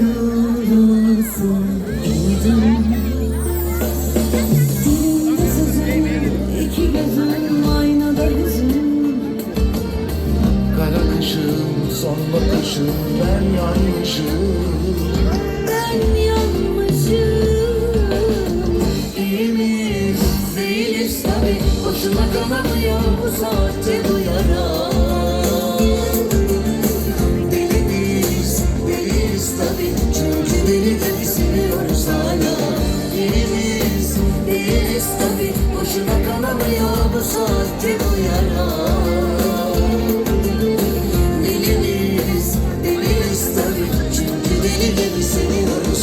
Kırılasın indim Dilimde sözün iki gözün aynada hüzün Kara kışın son bakışın ben yanmışım Ben yanmışım İyi miyiz değiliz tabi Boşuna kanamıyor bu saatte bu deliyiz tabi Çünkü deli de biz seviyoruz hala. İyi miyiz değiliz Boşuna kanamıyor bu saatte bu yara Çünkü deli de biz seviyoruz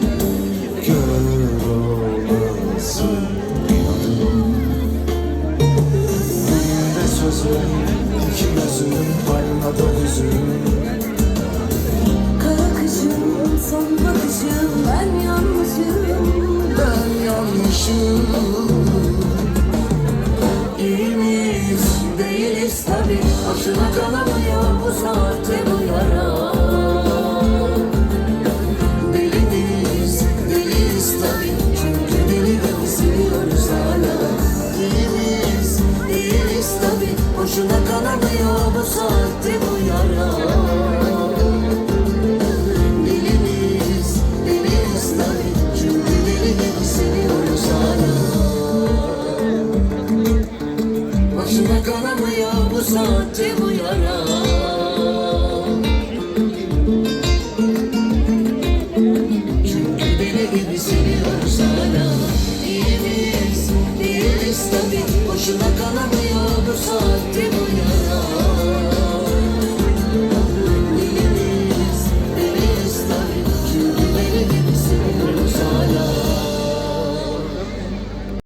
Sözün iki gözün aynada hüzün Kara kışın son bakışım ben yanmışım. Ben yanmışım. İyi miyiz? Değiliz tabi Başına kalamıyor bu saatte Boşuna kanamıyor bu saatte bu yara. Dilimiz, dilimiz tabi Çünkü deli gibi seviyoruz hala. Boşuna kanamıyor bu saatte bu yara.